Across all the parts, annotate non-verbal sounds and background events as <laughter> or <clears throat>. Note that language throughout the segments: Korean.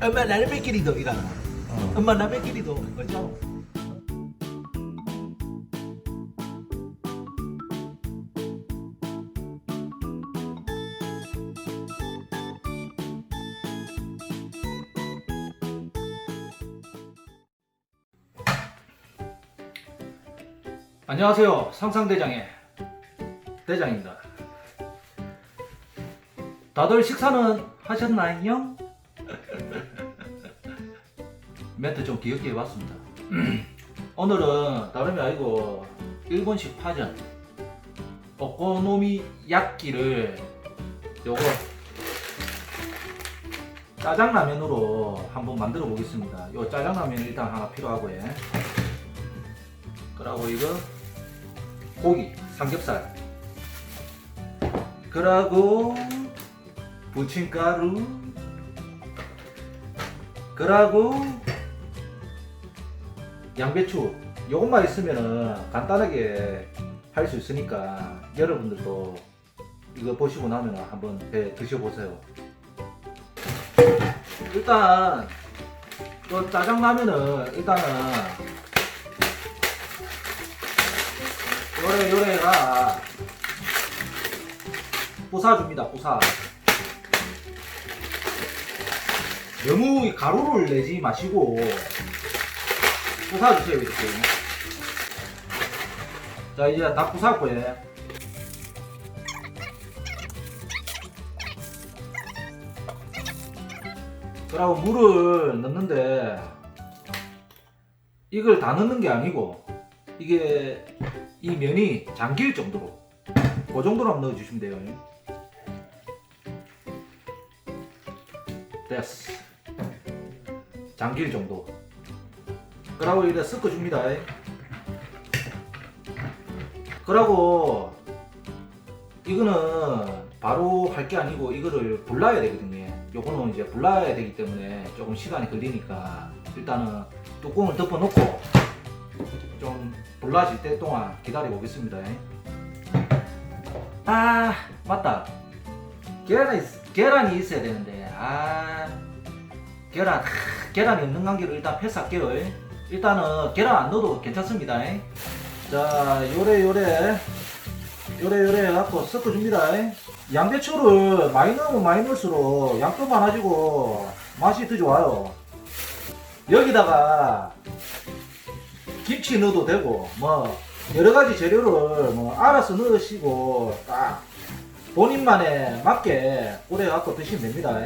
엄마 나는 매끼리도 이라. 어. 엄마 나 매끼리도 그죠? 안녕하세요. 상상대장의 대장입니다. 다들 식사는 하셨나요? 멘트 좀 귀엽게 해봤습니다. <clears throat> 오늘은 다름이 아니고 일본식 파전 오코노미 야끼를 요거 짜장라면으로 한번 만들어 보겠습니다. 요 짜장라면 일단 하나 필요하고요. 그리고 이거 고기, 삼겹살. 그러고 부침가루. 그러고 양배추. 요것만 있으면은 간단하게 할 수 있으니까 여러분들도 이거 보시고 나면 한번 배 드셔보세요. 일단 또 짜장라면은 일단은 요래 요래가 부사 줍니다 부사 너무 가루를 내지 마시고 부사주세요 이렇게. 자 이제 다 부사고요. 그리고 물을 넣는데 이걸 다 넣는 게 아니고 이게 이 면이 잠길 정도로 그 정도로 한번 넣어주시면 돼요. 됐어. 잠길 정도 그러고 이래 섞어줍니다 그러고 이거는 바로 할 게 아니고 이거를 불러야 되거든요 요거는 이제 불러야 되기 때문에 조금 시간이 걸리니까 일단은 뚜껑을 덮어 놓고 좀 불라질 때 동안 기다려 보겠습니다. 아 맞다. 계란이 있- 계란이 있어야 되는데 아 계란 하, 계란이 없는 관계로 일단 패스할게요. 일단은 계란 안 넣어도 괜찮습니다. 자 요래 요래 요래 요래 해갖고 섞어줍니다. 양배추를 많이 넣으면 많이 넣을수록 양도 많아지고 맛이 더 좋아요. 여기다가 김치 넣어도 되고 뭐 여러 가지 재료를 뭐 알아서 넣으시고 딱 본인만에 맞게 오래 갖고 드시면 됩니다.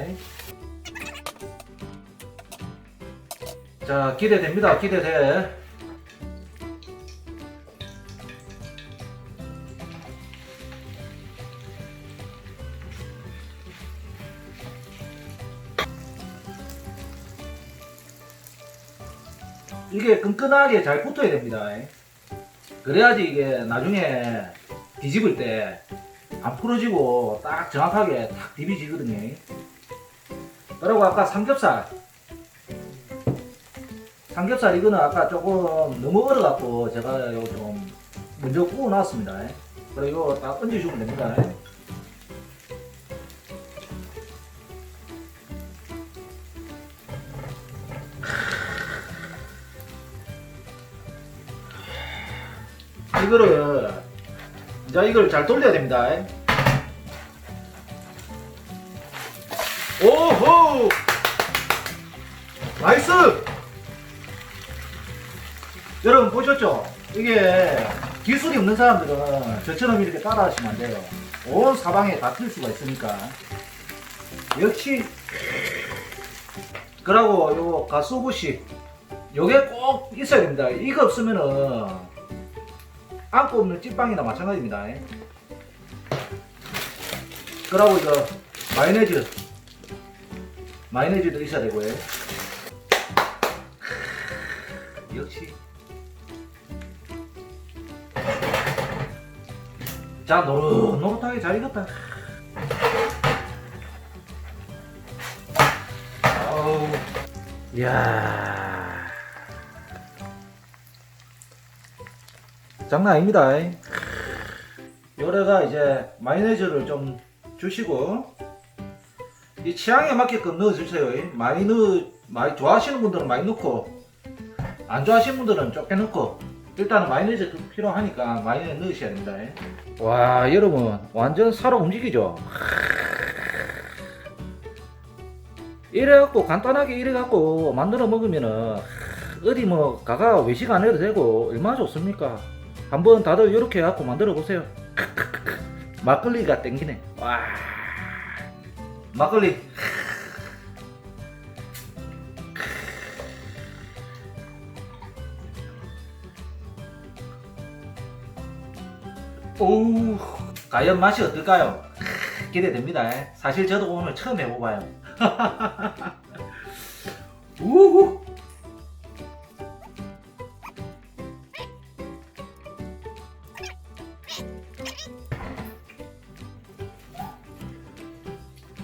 자 기대됩니다. 기대돼. 이게 끈끈하게 잘 붙어야 됩니다. 그래야지 이게 나중에 뒤집을 때 안 풀어지고 딱 정확하게 딱 디비지거든요. 그리고 아까 삼겹살. 삼겹살 이거는 아까 조금 너무 얼어갖고 제가 요거 좀 먼저 구워놨습니다. 그리고 이거 딱 얹어주면 됩니다. 이거를 이제 이걸 잘 돌려야 됩니다. 오호! 나이스! 여러분 보셨죠? 이게 기술이 없는 사람들은 저처럼 이렇게 따라 하시면 안 돼요. 온 사방에 다 틀 수가 있으니까. 역시 그러고 요 가스오브시 요게 꼭 있어야 됩니다. 이거 없으면은 안고 없는 찐빵이나 마찬가지입니다. 그러고 이거 마요네즈 마요네즈도 있어야 되고요. <laughs> 역시 자 노릇노릇하게 잘 익었다. 아우 이야 장난 아닙니다. 요래가 이제 마요네즈를 좀 주시고 이 취향에 맞게끔 넣어주세요. 이. 많이 넣어, 많이 좋아하시는 분들은 많이 넣고, 안 좋아하시는 분들은 적게 넣고, 일단은 마요네즈 필요하니까 마요네즈 넣으셔야 됩니다. 이. 와, 여러분, 완전 살아 움직이죠? 이래갖고, 간단하게 이래갖고 만들어 먹으면은, 어디 뭐, 가가 외식 안 해도 되고, 얼마나 좋습니까? 한번 다들 이렇게 해갖고 만들어 보세요. 막걸리가 땡기네. 와. 막걸리. 오, 과연 맛이 어떨까요? 기대됩니다. 사실 저도 오늘 처음 해봐요. <laughs> 우후.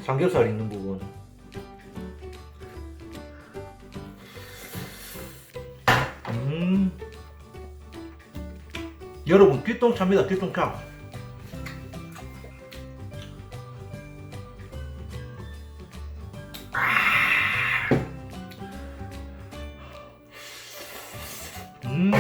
삼겹살 있는 부분. 여러분 뒷동차입니다 뒷동차. 음.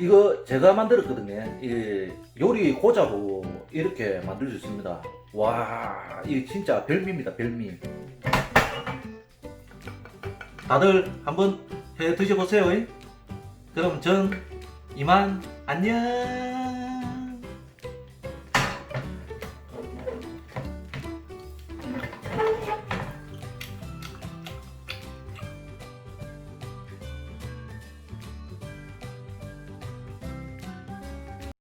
이거 제가 만들었거든요. 이 요리 고자로 이렇게 만들 수 있습니다. 와, 이게 진짜 별미입니다, 별미. 다들 한번 해 드셔보세요. 그럼 전 이만 안녕.